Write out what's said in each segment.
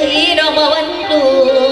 ใ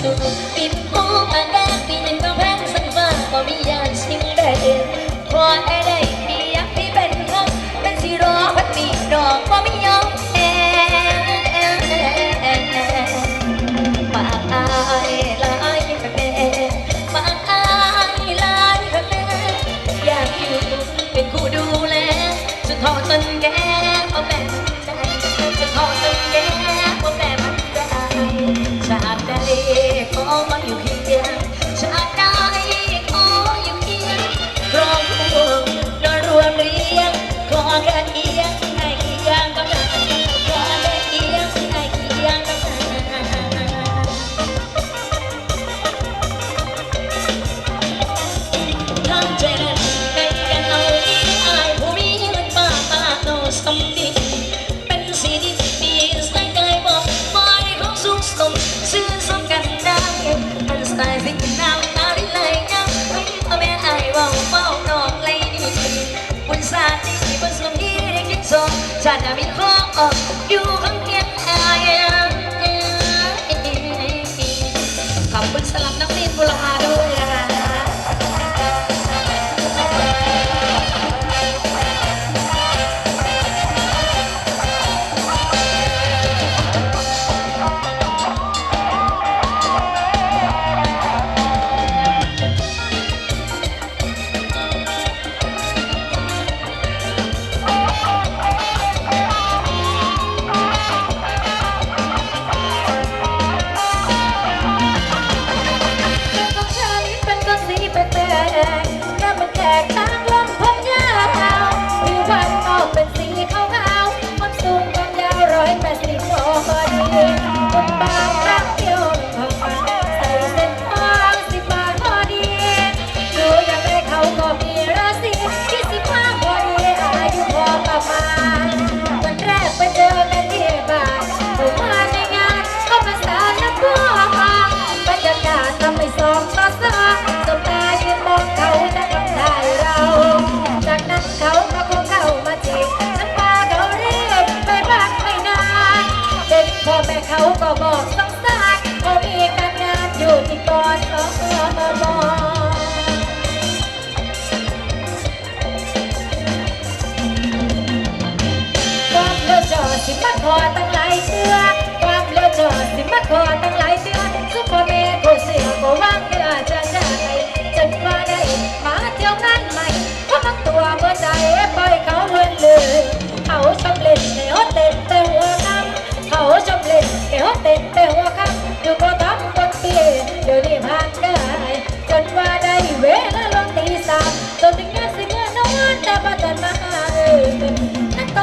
Jesus. สองชาติมี ๆ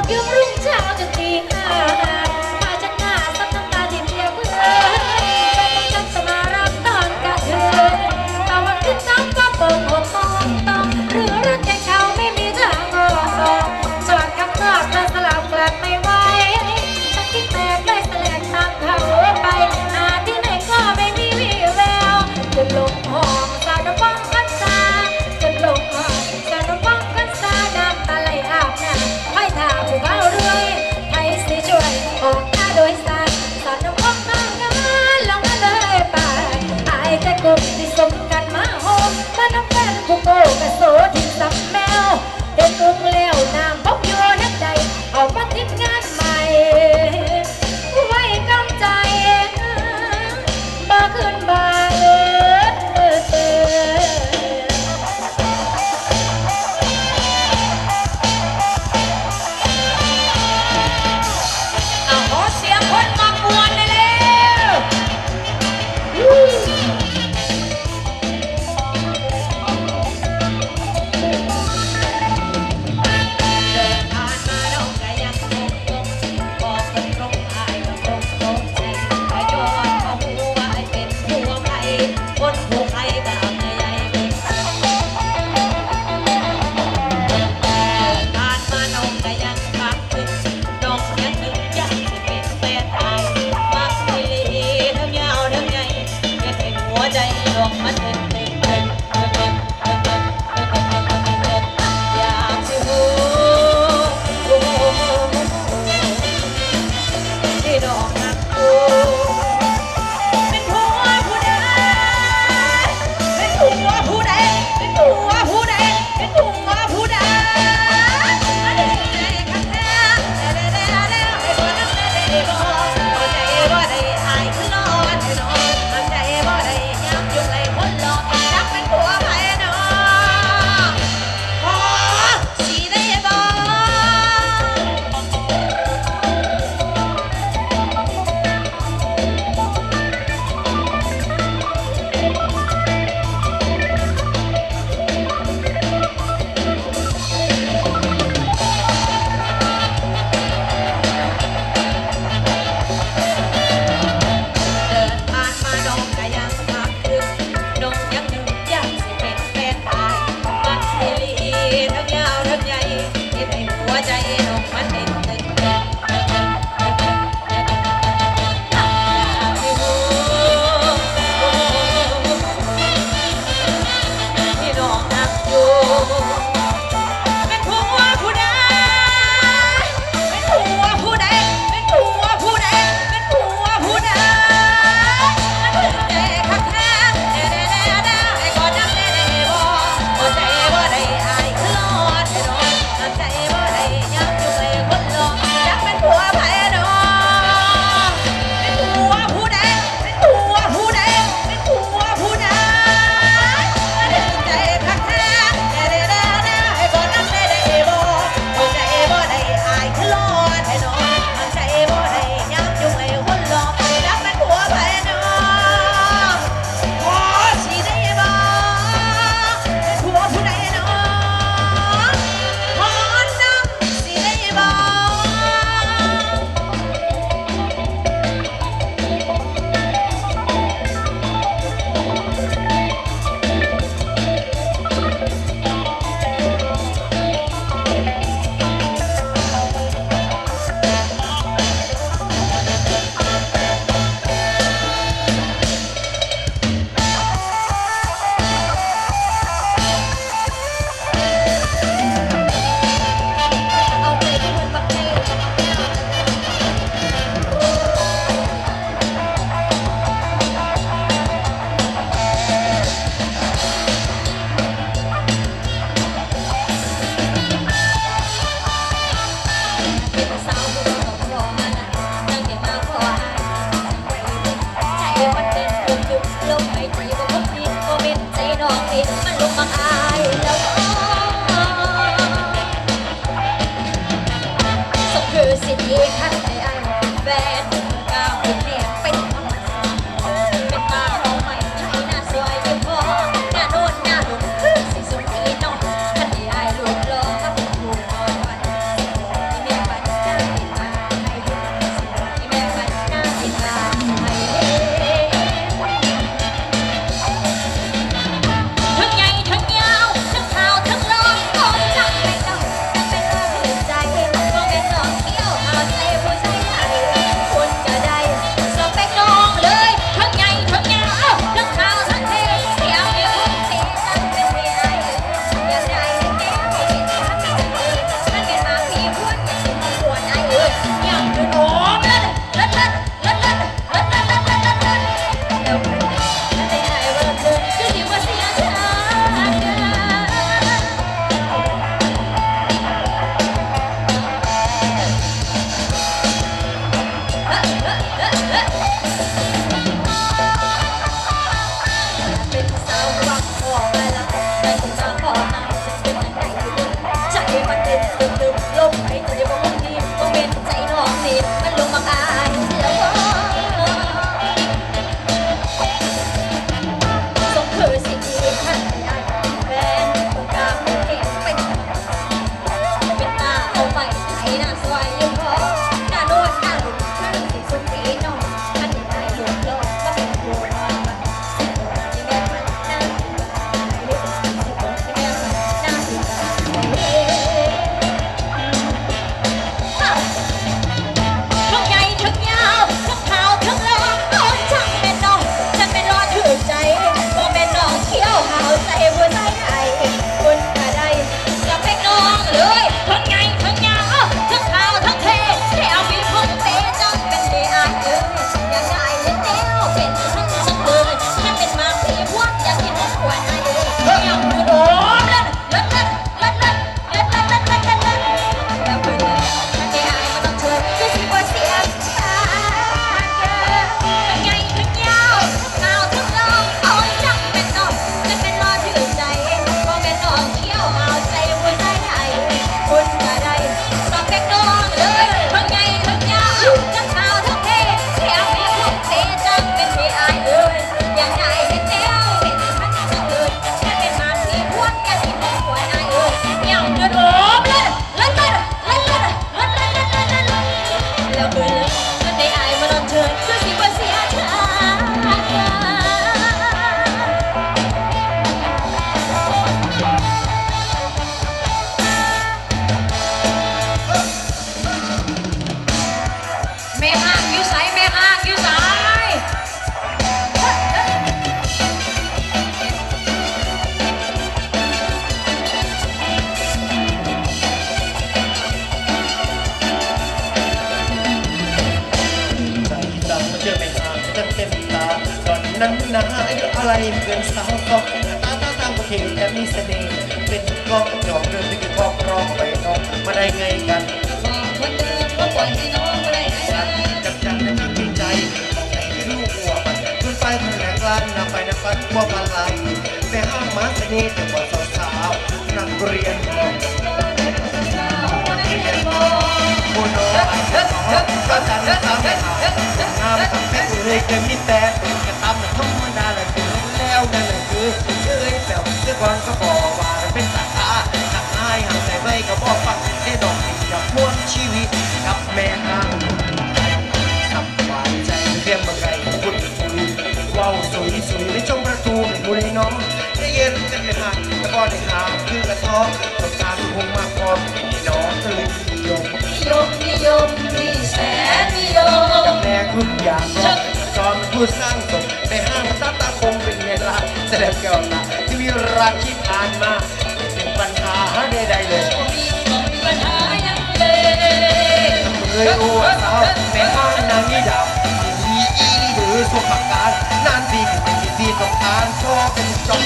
有明，用我的双手，city, Pastor. เกินสาวก็ตาตาตามก็เท่แต่มีเสน่ห์เป็นกองจอกเดินที่กองร้องไปน้องมาได้ไงกันบอกคนเดิมว่าปล่อยให้น้องม่ได้ไงจับจับจับจับมีใจใจลูกหัวมันขึ้นไปทางแหลกลานนำไปนำไปทั่วพลังแต่ห้ามมาเสน่ห์แต่ว่าสาวๆนักเรียนมองโมโนก็จันทำให้หางามทำให้กูเลยเคยมีแต่กระทำแต่ นั่นคือเคยแต่เมื่อก่อนก็บอกว่าเป็นสาขาหักอายหักใจไม่ก็บอกฟังได้ดอกกับมวนชีวิตกับแม่ห้างทำหวานใจเรียมมาไกลคุดคุยว้าวสวยสวยไม่จงประตูเป็นบุรีน้องได้เย็นกันไม่หักแต่ก็ได้หาคือกระท้อต้องการคงมากพอพี่น้องก็เลยนิยมนิยมนิยมที่แสนนิยมจำแนกทุกอย่างรอบจอนผู้สร้าง จ้าละที่วิราชิตผ่านมาไม่เป็นปัญหาใดๆเลยเคยโอ้สาวแม่บ้านนางนิดาวที่มีอีหรือสุขการนานดีเป็นที่ดีต้องการโชคเป็นจง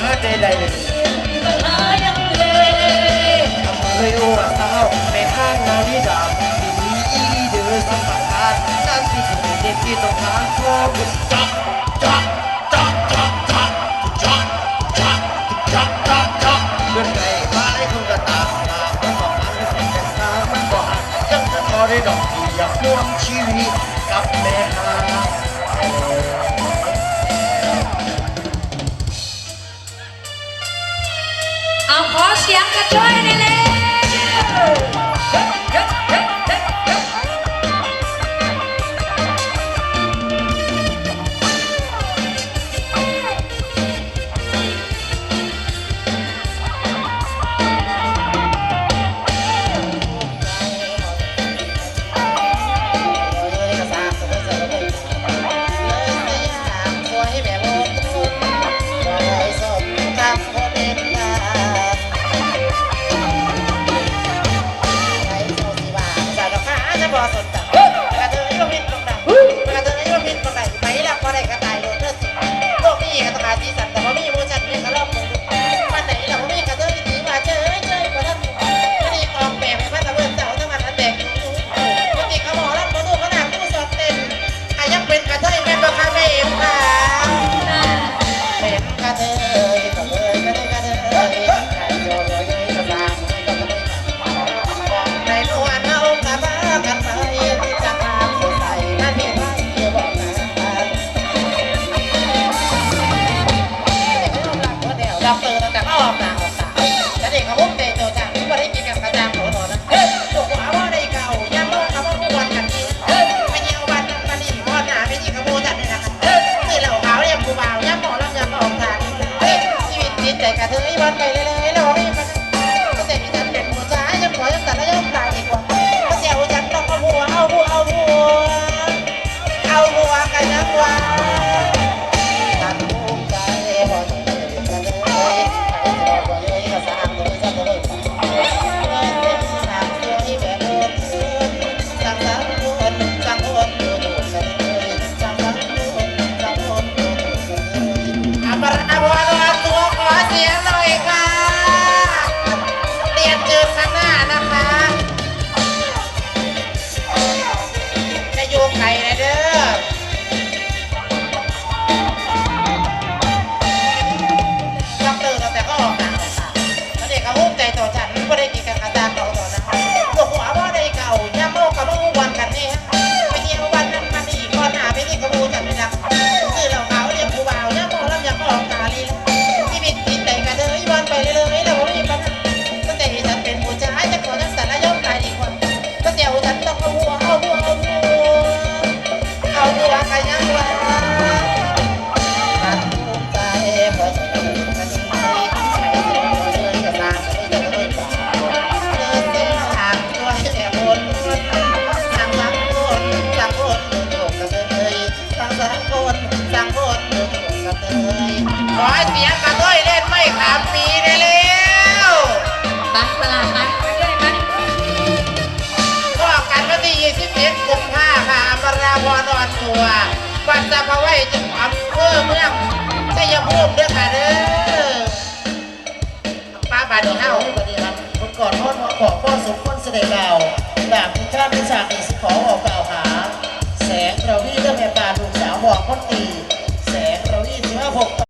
ปัญหาใดเลยปัญหายังเลยทำเลยโอ้สาวในห้างนาฬิกาที่มีอีเดือสัมผัสการนั่นที่เป็นเด็กที่ต้องการพอเป็นจับจับจับจับจับจับจับจับจับจับเดินไกลมาให้คนกระตาตามมันบอกมันเป็นแต่ตามันบอกยังจะทอได้ดอกที่อยากม่วงชีวิตกับแม่ฮาเอา I'm going to join. alive. ปัตตาภไว้จังหวัดอำเภอเมืองชัยภูมิเด้อค่ะเด้อป้าบาดนีเฮาสวัสดีครับผมก่อนพ่อขอพ่อสมควรเสด็จเก่าดาบพิฆาตพิชาติสิขอบอกกล่าวหา แสงเราที่เจ้าแม่ปลาลูกสาวบอกคนตี